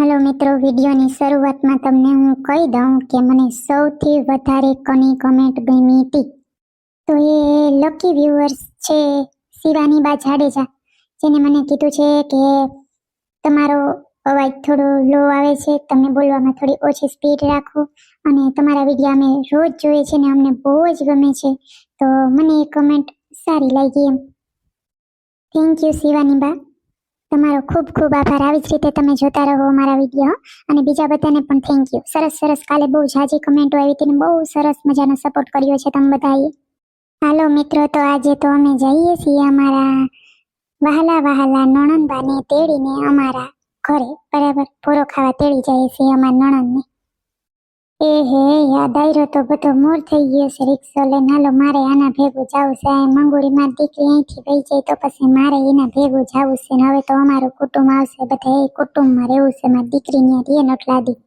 Hello મિત્રો, વિડીયોની શરૂઆતમાં તમને હું કહી દઉં કે મને સૌથી વધારે કોની કમેન્ટ ગમી હતી? તો એ લકી વ્યુઅર્સ છે શિવાની બા જાડેજા, જેને મને કીધું છે કે તમારો અવાજ થોડો લો આવે છે, તમે બોલવામાં થોડી ઓછી સ્પીડ રાખો અને તમારા વીડિયો અમે રોજ જોઈએ છે ને અમને બહુ જ ગમે છે, તો મને એ કમેન્ટ સારી લાગી એમ. થેન્ક યુ શિવાની બા. તમારો ખૂબ ખૂબ આભાર. આવી જ રીતે તમે જોતા રહો અમારા વીડિયો અને બીજા બધાને પણ થેન્ક યુ સરસ સરસ. કાલે બહુ ઝાઝી કમેન્ટો આવી હતી બહુ સરસ મજાનો સપોર્ટ કર્યો છે તમે બધાએ. હાલો મિત્રો, તો આજે તો અમે જઈએ છીએ અમારા વહાલા વહાલા નણંદબાને તેડીને અમારા ઘરે. બરાબર, પૂરો ખાવા તેડી જઈએ છીએ અમારા નણંદને. એ હે, યાદ આવ્યો તો બધો મોર થઈ ગયો છે રિક્ષો લઈને. હાલો, મારે આના ભેગું જાવું છે. આ મંગોળીમાં દીકરી અહીંથી વહી જાય તો પછી મારે એના ભેગું જાવું છે. ને હવે તો અમારું કુટુંબ આવશે બધા. એ કુટુંબમાં રહેવું છે. મારી દીકરી ત્યાં રહીએ ને દી.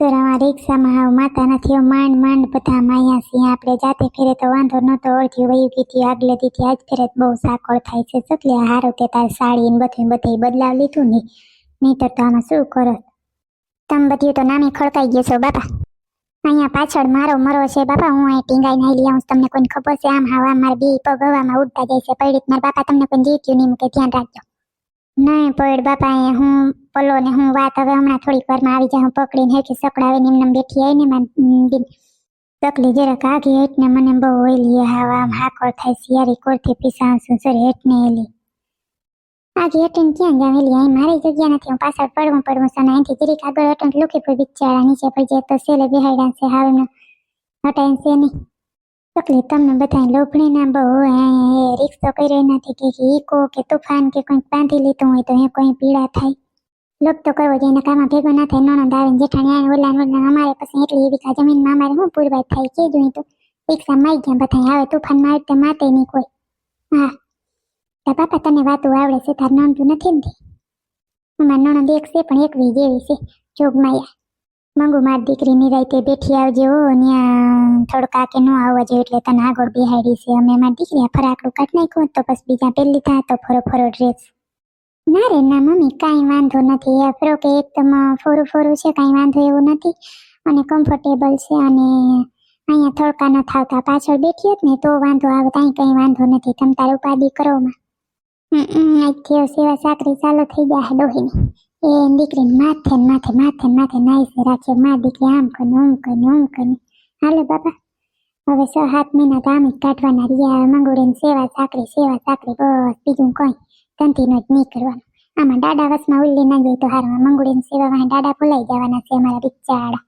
સર આ રિક્ષામાં હાવ માતા નથી. એવું માંડ માંડ બધા માયા છીએ. આપણે જાતે ફેરે તો વાંધો નતો અડધી વયું કીધી આગલે દીધી આજ ફેરે બહુ સાકળ થાય છે. એટલે હારું તે તાર સાડી ને બધું બધે બદલાવ લીધું ને. નહીંતર તો આમાં શું કરો? તમે બધું તો નામે ખડકાઈ ગયો છો, બાપા. અહીંયા પાછળ મારો મરો છે, બાપા, હું અહીં ટીંગાઈ નાઈ લઈ આવું તમને કોઈને ખબર છે? આમ હવા માર બે પગ હવામાં ઉડતા જાય છે. પૈડિત મારા બાપા તમને કોઈ જીત્યું નહીં, મૂકે ધ્યાન રાખજો. નહીં પડ બાપા, અહીંયા હું પલો ને હું વાત હવે હમણાં થોડીક વારમાં આવી જાય હું પકડીને હેઠી સકડાવીને એમને બેઠી આવીને માર બીન તકલી જરાક હેઠ ને મને બહુ ઓઈલી હવા આમ હાકળ થાય સિયારી કોરથી પીસાણ હેઠ ને એલી આઘી એટીન ક્યાં જાવ અહીં મારી જગ્યા નથી. હું પાછળ પડવું પડવું છે અહીંથી જરીક આગળ લુકી પડી બિચારા નીચે પડી જાય તો સેલે બિહાડ્યા છે. હાવ એમને હટાય છે નહીં. તકલીફ તમને બધા લોભણી ના બહુ હે રિક્ષો કર્યો નથી કે ઈકો કે તુફાન કે કંઈક બાંધી લીધું હોય તો એ કોઈ પીડા થાય. લોક તો કરવો જોઈએ. કામાં ભેગો ના થાય. નણંદ આવે જેઠાણી આવે ઓલા ઓલા અમારે પછી એટલી એવી કા જમીનમાં અમારે શું પૂરવાય થાય? કે જોઈ તો. રિક્ષા માઈ ગયા બધા આવે તોફાન મારે તે માતે નહીં કોઈ. હા. તો બાપા તને વાતો છે તાર નણંદું નથી ને અમાર નણંદ એક છે પણ એકવી જેવી છે જોગમાયા મંગુ માર દીકરી નિરાયતે બેઠી આવજે ઓ ન્યા થોડકા કે નો આવવા જોઈએ એટલે તને આગળ બિહાડી છે. અમે મારી દીકરી આ ફરાકડું કાઢ નાખ્યું તો પછી બીજા પહેલી થા તો ફરો ફરો ડ્રેસ ના રે ના મમ્મી કાંઈ વાંધો નથી. આ ફ્રોક એકદમ ફોરું ફોરું છે કાંઈ વાંધો એવું નથી. અને કમ્ફર્ટેબલ છે અને અહીંયા થોડકા ન થાવતા પાછળ બેઠી હોત ને તો વાંધો આવે કાંઈ કંઈ વાંધો નથી. તમ તારે ઉપાધિ કરો માં. હમ હમ, આજથી સેવા સાકરી ચાલુ થઈ ગયા ડોહીની. એ દીકરીને માથે માથે માથે માથે નાઈસે રાખે, માં દીકરી આમ કરીને ઓમ કરીને ઓમ કરીને હાલો બાપા, હવે છ, સાત મહિના ગામે કાઢવાના રહ્યા મંગોડીને સેવા સાકરી સેવા સાકરી, બસ બીજું કોઈ તંતીનો જ નહીં કરવાનું. આમાં દાડા વસમાં ઉલ્લી ના જાય તો હારમાં મંગોડીને સેવામાં દાડા ભૂલાઈ જવાના છે અમારા બિચારા.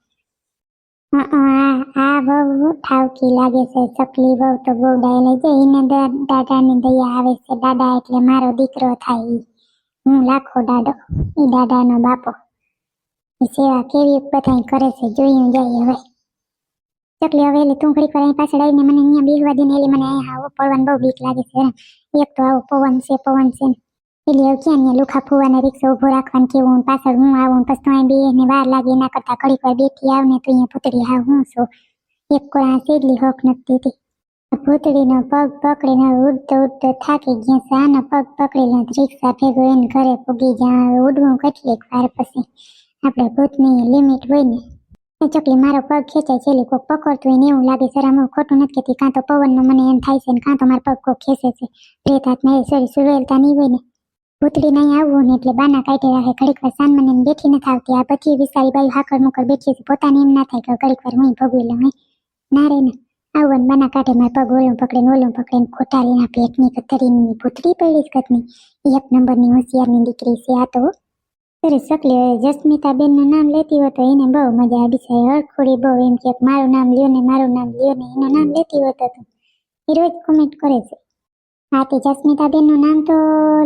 આ બહુ ઠાવકી લાગે છે. ચકલી બહુ તો બહુ ડાયલે છે એને દાદાની દયા આવે છે. દાદા એટલે મારો દીકરો થાય. હું લાખો દાડો. ઈ દાદાનો બાપો. એ સેવા કેવી બધાય કરે છે. જોયું જાય હવે. ચકલી હવે એટલે તું ઘડીક વાર અહીં પાછળ આવીને મને અહીંયા બેસવા દે ને એટલે મને અહીંયા આવો પડવાની બહુ બીક લાગે છે. એક તો આવો પવન છે પવન છે ને. એવું ક્યાં ને લુખા ફુવાને રિક્ષા ઊભો રાખવાનું કેવું હું પાછળ હું આવું પછી તો અહીં ને વાર લાગે, એના કરતા ઘડીક વાર બેઠી આવ ને તો અહીંયા પૂતળી હાવ હું છું. એક કોઈ આ સીધલી હોક નથી હતી. ભૂતળીનો પગ પકડીને ઉડતો ઉડતો થાકી ગયા સાનો પગ પકડીને રિક્ષા ભેગો એને ઘરે પૂગી જાય ઉડવું કેટલીક વાર પછી. આપણે ભૂતની લિમિટ હોય ને. ચકલી મારો પગ ખેંચાય છે, એટલે કોક પકડતું હોય ને એવું લાગે. સર હું ખોટું નથી કહેતી. કાં તો પવનનો મને એમ થાય છે ને કાં તો મારો પગ કોક ખેંચે છે. પ્રેત હાથમાં એ સોરી સુરેલતા નહીં હોય ને. ભૂતળી નહીં આવવું ને એટલે બાના કાઢી રાખે. ઘડીક વાર સાન મને બેઠી નથી આવતી. આ પછી વિસારી બાઈ હાકર મુકર બેઠી છે પોતાને એમ ના થાય કે ઘડીક વાર હું ભોગવી લઉં ના રે ને. આવું બના કાઢે મારે પગ ઓલું પકડીને ઓલું પકડીને ખોટાલીના પેટની કતરીની ભૂતળી પડી કતની એક નંબરની હોશિયારની દીકરી છે આ તો. સરસ સકલી જસ્મિતા બેનનું નામ લેતી હોય તો એને બહુ મજા આવી છે. હરખોડી બહુ એમ કે મારું નામ લ્યો ને મારું નામ લ્યો ને એનું નામ લેતી હોતો તો એ રોજ કોમેન્ટ કરે છે. હા, તે જસ્મિતાબેનનું નામ તો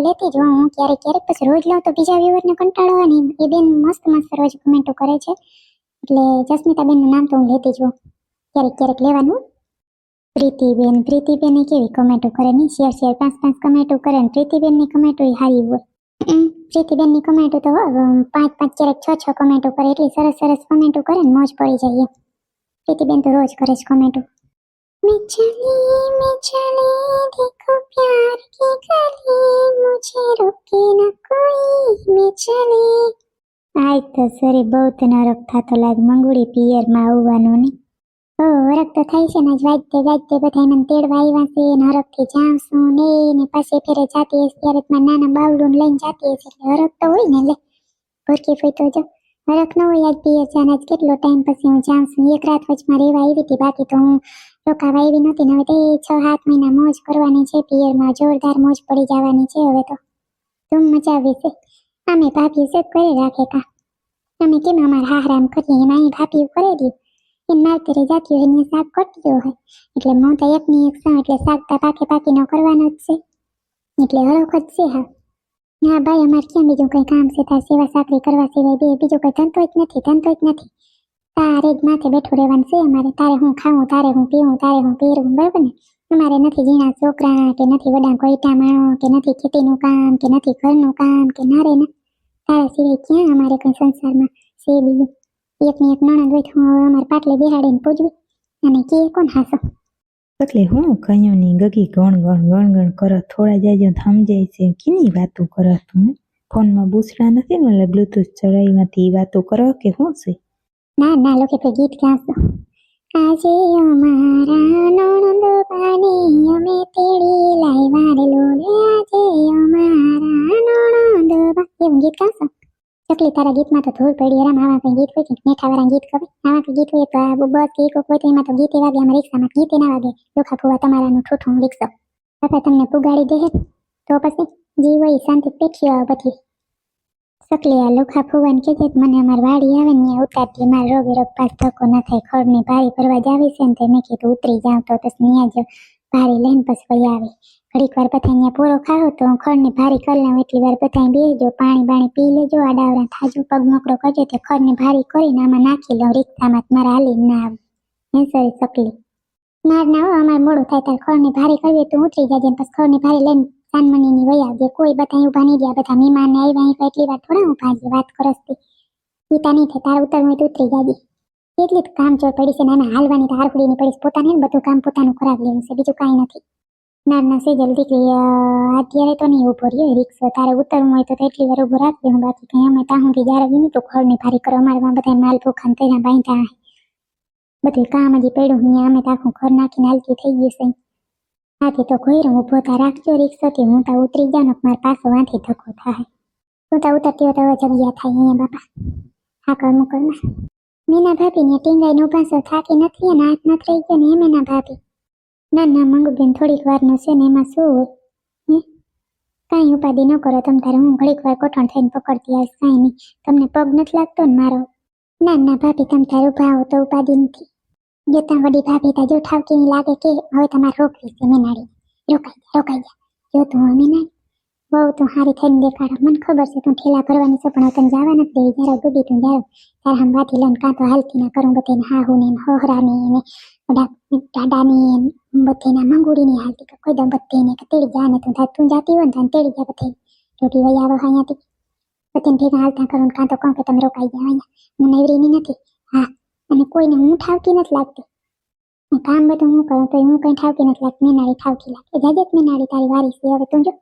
લેતી જ હું. ક્યારેક ક્યારેક પછી રોજ લઉં તો બીજા વ્યૂવરને કંટાળો આવે એ બેન મસ્ત મસ્ત રોજ કમેન્ટો કરે છે. એટલે જસ્મિતાબેનનું નામ તો હું લેતી જ ક્યારેક ક્યારેક લેવાનું. પ્રીતિબેન, પ્રીતિબેને કેવી કમેન્ટો કરે? નહીં શેર શેર, પાંચ પાંચ કમેન્ટો કરે ને પ્રીતિબેનની કમેન્ટો એ હારી હોય. પ્રીતિબેનની કમેન્ટો તો પાંચ પાંચ, ક્યારેક છ છ કમેન્ટો કરે. એટલી સરસ સરસ કમેન્ટો કરે ને મોજ પડી જઈએ પ્રીતિબેન તો રોજ કરે છે કમેન્ટો મેં ચલી લાઈક તો સરે બહુ તો નરક થતો લાગ પિયરમાં આવવાનું ને ઓ તો થાય છે ને, આજ વાજતે ગાજતે બધા એને તેડવા આવ્યા છે, નરકથી જાવશું ને ને પછી ફેરે જાતી હશે ત્યારે મારા નાના બાવડું લઈને જાતી હશે, એટલે હરક તો હોય ને, લે. ભરકી ફોઈ તો જો હરક ન હોય આજ પિયર છે આજ કેટલો ટાઈમ પછી હું જાઉં એક રાત વચમાં રહેવા આવી હતી, બાકી તો હું રોકાવા એવી નહોતી, ને હવે તે છ, સાત મહિના મોજ કરવાની છે, પિયરમાં જોરદાર મોજ પડી જવાની છે, હવે તો ધૂમ મચાવી છે. આમે ભાભી છે કરી રાખે કા? અમે કેમ અમારા હાહરામ કરીએ એમાં અહીં ભાભી કરે દઈએ એને માવતરે જાતી હોય એને શાક કટ્યો હોય. એટલે હું તો એકની એક છું એટલે શાક તો પાકે પાકી ન કરવાનો જ છે. એટલે હરખ જ છે હા. હા ભાઈ, અમારે ક્યાં બીજું કંઈ કામ છે? તાર સેવા સાકરી કરવા સિવાય બે, બીજું કંઈ ધંધો જ નથી, ધંધો જ નથી. તારે જ માથે બેઠું રહેવાનું છે અમારે. તારે હું ખાવું, તારે હું પીવું, તારે હું પહેરવું, બરાબર ને? અમારે નથી ઝીણા છોકરા કે નથી વડા કોઈટા માણો, કે નથી ખેતીનું કામ, કે નથી ઘરનું કામ, કે ના રે ના. તારા સિવાય ક્યાં અમારે કંઈ સંસારમાં? છે બીજું. એકને એક નણંદ હોય તો હું અમારે પાટલે બિહાડીને પૂજવી. અને કે કોણ હાસો? એટલે હું કયો નહીં ગગી ગણ ગણ ગણ ગણ કરો થોડા જાય સમજાય છે. કેની વાતો કરો તમે ફોનમાં બૂસડા નથી ને એટલે બ્લૂટૂથ ચડાવીમાંથી વાતો કરો કે શું છે? ના ના લોકો તો ગીત ગાશો આજે અમારા નણંદ પાણી અમે તેડી લાવ્યા રે આજે અમારા એવું ગીત ગાશો? ચકલી તારા ગીતમાં તો ધૂળ પડી રામ આવા કઈ ગીત હોય કે? મેઠા વાળા ગીત કવે આવા કઈ ગીત હોય તો બસ કે કોક હોય તો એમાં તો ગીતે વાગે આમાં રિક્ષામાં ગીતે ના વાગે. લોખા ફુવા તમારાનું ઠૂઠું રિક્ષો બાપા, તમને પુગાડી દે તો પછી? જીવ હોય શાંતિ પેઠી આવો પછી સકલી આ લોખા ફુવાન કે મને અમાર વાડી આવે ને ઉતારતી માર રોગે રોગ પાસ ધક્કો ન થાય ખડની ભારી ભરવા જ આવી છે ને તે. મેં કીધું, ઉતરી જાઉં તો ત્યાં જ ભારી લઈને પછી વહી આવે. ઘડીક વાર અહીંયા પૂરો ખાઓ તો હું ખડને ભારી કરી લઉં. એટલી વાર બધા બેજો પાણી બાણી પી લેજો આડાવડા થાજો, પગ મોકળો કરજો તે ખડને ભારી કરીને આમાં નાખી લઉં. રિક્ષામાં તો હાલી ના આવે. હે સરી સકલી. ના અમારે મોડું થાય તાર ખડને ભારી કરવી તો ઉતરી ને પછી ખડને ભારી લઈને સાનમણીની વહી આવજે. કોઈ બધા ઊભા નહીં રહ્યા. બધા મહેમાન ને આવ્યા અહીં એટલી વાર થોડા ઊભા છે. વાત કરસતી પિતા નહીં થાય, તારે ઉતરવું હોય તો ઉતરી જાજે. એટલી જ કામ ચોર પડી છે નાના હાલવાની તો હારખડીની પડી પોતાને બધું કામ પોતાનું ખરાબ લેવું છે. બીજું કાંઈ નથી. ના ના સે જલ્દી અત્યારે તો નહીં ઊભો રહ્યો રિક્ષો. તારે ઉતરવું હોય તો એટલી વાર ઊભો રાખજે. હું બાકી કંઈ અમે ત્યાં સુધી જ્યારે નહીં તો ખડની ભારી કરો. અમારે બધા માલ ભૂખાન તેના બાંધ્યા હે બધું કામ હજી પડ્યું. હું અમે આખું ઘર નાખીને હાલતી થઈ ગયું છે. હાથી તો ઘોયરો ઊભો તા રાખજો રિક્ષોથી. હું તા ઉતરી જાઉં મારા પાછો વાંથી ધક્કો થાય. હું તા ઉતરતી હોય તો જગ્યા થાય અહીંયા બાપા. હા કર મોકલમાં મીના ભાભી ને ટીંગાઈને છો, થાકી નથી અને હાથ નથી રહી ગયો ને એમ એના ભાભી? ના ના, મંગુબેન થોડીક વારનું છે ને એમાં શું હોય? હે? ઉપાધિ ન કરો, તમ તારે હું ઘડીક વાર કોઠણ થઈને પકડતી આવીશ, કાંઈ નહીં. તમને પગ નથી લાગતો ને મારો? ના ના, ભાભી, તમ તારે ઊભા હો તો ઉપાધિ નથી. જતા વડી ભાભી તા જો ઠાવકી લાગે કે હવે તમારે રોકવી છે મેનાડી રોકાઈ જા રોકાઈ જા જો તું મેનાડી. બહુ તું હારી થઈને દેખાડો. મને ખબર છે તું ઠેલા ભરવાની છે, પણ તને જવા નથી દેવી જ્યારે ડૂબી તું જ્યારે ત્યારે હમ વાથી લઈને કાં તો હાલતી ના કરું બધાને હાહુ ને હોહરાની ને દાદાની બધાના મંગુડીની હાલતી કોઈ દમ બધાને કે તેડી જા ને તું થાય તું જાતી હોય ને તેડી જા બધે રોટી વહી આવો અહીંયાથી. બધાને ભેગા હાલતા કરું કાં તો કહું કે તમે રોકાઈ જાઓ અહીંયા. હું નવરીની નથી. હા, અને કોઈને હું ઠાવતી નથી લાગતી. કામ બધું હું કરું તો હું કઈ ઠાવતી નથી લાગતી. મેનાડી ઠાવતી લાગે. જાજે મેનાડી તારી વારી છે. હવે તું જો.